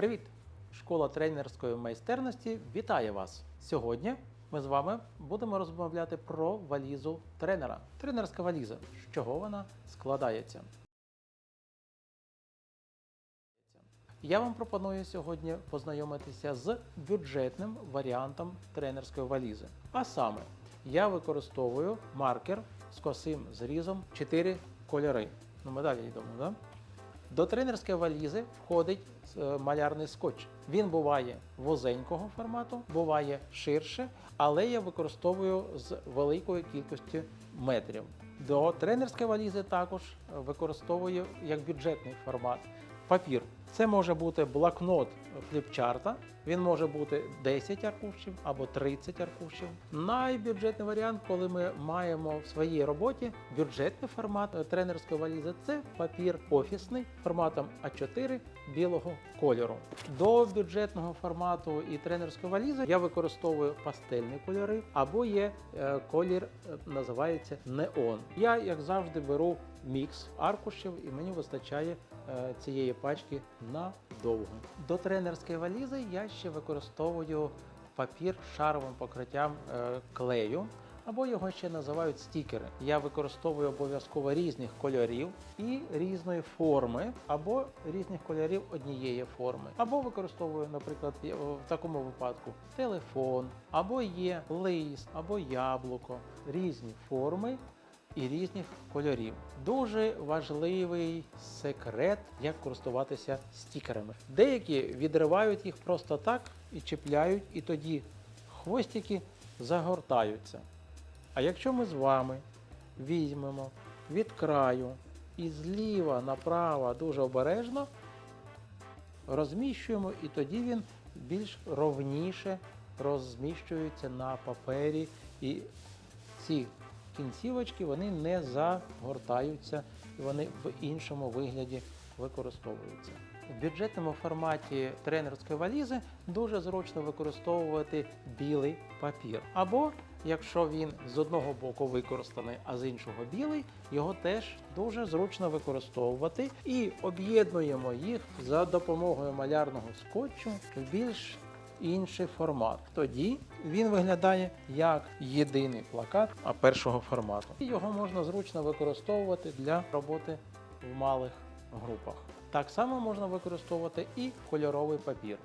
Привіт! Школа тренерської майстерності вітає вас! Сьогодні ми з вами будемо розмовляти про валізу тренера. Тренерська валіза. З чого вона складається? Я вам пропоную сьогодні познайомитися з бюджетним варіантом тренерської валізи. А саме, я використовую маркер з косим зрізом 4 кольори. Ну, ми далі йдемо, да? До тренерської валізи входить е, малярний скотч. Він буває возенького формату, буває ширше, але я використовую з великою кількістю метрів. До тренерської валізи також використовую як бюджетний формат папір. Це може бути блокнот фліпчарта, він може бути 10 аркушів або 30 аркушів. Найбюджетний варіант, коли ми маємо в своїй роботі бюджетний формат е, тренерської валізи, це папір офісний форматом А4 білого кольору. До бюджетного формату і тренерської валізи я використовую пастельні кольори або є е, колір, е, називається неон. Я, як завжди, беру мікс аркушів і мені вистачає цієї пачки надовго. До тренерської валізи я ще використовую папір з шаровим покриттям е, клею. Або його ще називають стікери. Я використовую обов'язково різних кольорів і різної форми, або різних кольорів однієї форми. Або використовую, наприклад, в такому випадку телефон, або є лист, або яблуко, різні форми і різних кольорів. Дуже важливий секрет, як користуватися стікерами. Деякі відривають їх просто так і чіпляють, і тоді хвостики загортаються. А якщо ми з вами візьмемо від краю і зліва направо дуже обережно розміщуємо, і тоді він більш ровніше розміщується на папері, і ці кінцівочки вони не загортаються, і вони в іншому вигляді використовуються. В бюджетному форматі тренерської валізи дуже зручно використовувати білий папір. Або якщо він з одного боку використаний, а з іншого білий, його теж дуже зручно використовувати і об'єднуємо їх за допомогою малярного скотчу в більш інший формат. Тоді він виглядає як єдиний плакат а першого формату. Його можна зручно використовувати для роботи в малих групах. Так само можна використовувати і кольоровий папір.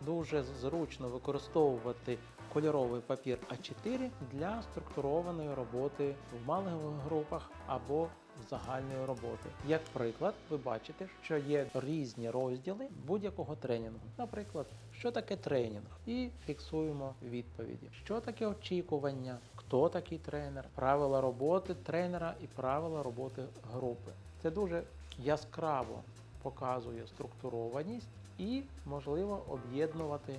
Дуже зручно використовувати кольоровий папір А4 для структурованої роботи в малих групах або загальної роботи. Як приклад, ви бачите, що є різні розділи будь-якого тренінгу. Наприклад, що таке тренінг, і фіксуємо відповіді. Що таке очікування, хто такий тренер, правила роботи тренера і правила роботи групи. Це дуже яскраво показує структурованість і можливо об'єднувати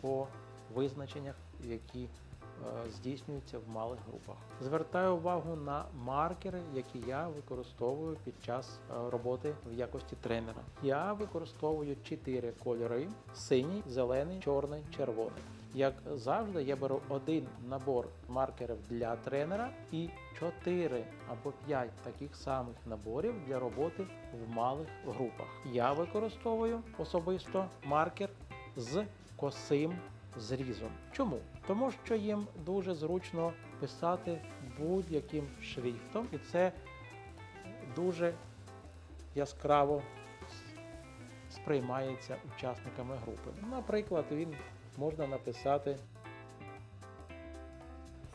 по визначеннях, які е, здійснюються в малих групах. Звертаю увагу на маркери, які я використовую під час е, роботи в якості тренера. Я використовую чотири кольори: синій, зелений, чорний, червоний. Як завжди, я беру один набор маркерів для тренера і 4 або 5 таких самих наборів для роботи в малих групах. Я використовую особисто маркер з косим зрізом. Чому? Тому що їм дуже зручно писати будь-яким шрифтом, і це дуже яскраво сприймається учасниками групи. Наприклад, він можна написати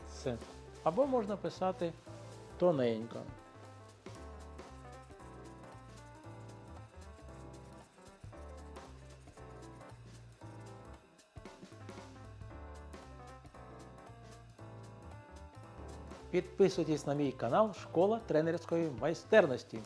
це. Або можна писати тоненько. Підписуйтесь на мій канал Школа тренерської майстерності.